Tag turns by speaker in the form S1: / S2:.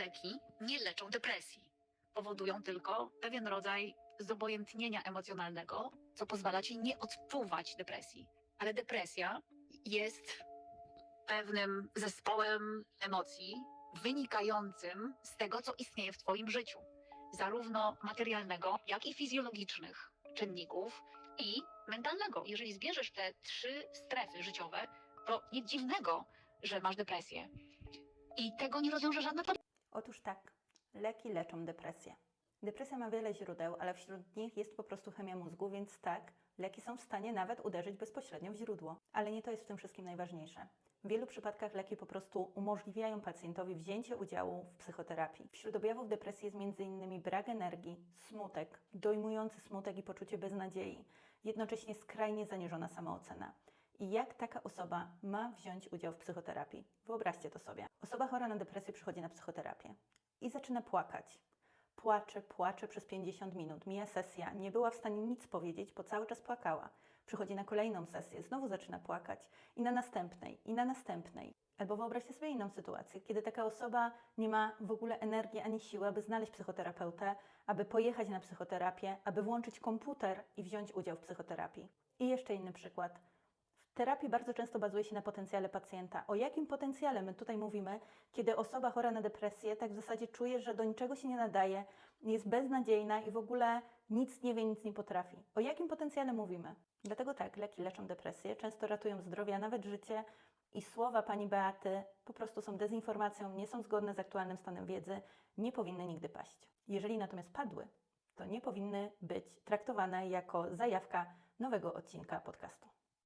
S1: leki nie leczą depresji. Powodują tylko pewien rodzaj zobojętnienia emocjonalnego, co pozwala ci nie odczuwać depresji. Ale depresja jest pewnym zespołem emocji wynikającym z tego, co istnieje w Twoim życiu. Zarówno materialnego, jak i fizjologicznych czynników i mentalnego. Jeżeli zbierzesz te trzy strefy życiowe, to nic dziwnego, że masz depresję. I tego nie rozwiąże żadna.
S2: Otóż tak, leki leczą depresję. Depresja ma wiele źródeł, ale wśród nich jest po prostu chemia mózgu, więc tak, leki są w stanie nawet uderzyć bezpośrednio w źródło. Ale nie to jest w tym wszystkim najważniejsze. W wielu przypadkach leki po prostu umożliwiają pacjentowi wzięcie udziału w psychoterapii. Wśród objawów depresji jest m.in. brak energii, smutek, dojmujący smutek i poczucie beznadziei, jednocześnie skrajnie zaniżona samoocena. I jak taka osoba ma wziąć udział w psychoterapii? Wyobraźcie to sobie. Osoba chora na depresję przychodzi na psychoterapię i zaczyna płakać. Płacze, płacze przez 50 minut. Mija sesja, nie była w stanie nic powiedzieć, bo cały czas płakała. Przychodzi na kolejną sesję, znowu zaczyna płakać i na następnej, i na następnej. Albo wyobraźcie sobie inną sytuację, kiedy taka osoba nie ma w ogóle energii ani siły, aby znaleźć psychoterapeutę, aby pojechać na psychoterapię, aby włączyć komputer i wziąć udział w psychoterapii. I jeszcze inny przykład. Terapii bardzo często bazuje się na potencjale pacjenta. O jakim potencjale my tutaj mówimy, kiedy osoba chora na depresję tak w zasadzie czuje, że do niczego się nie nadaje, jest beznadziejna i w ogóle nic nie wie, nic nie potrafi? O jakim potencjale mówimy? Dlatego tak, leki leczą depresję, często ratują zdrowie, a nawet życie. I słowa pani Beaty po prostu są dezinformacją, nie są zgodne z aktualnym stanem wiedzy, nie powinny nigdy paść. Jeżeli natomiast padły, to nie powinny być traktowane jako zajawka nowego odcinka podcastu.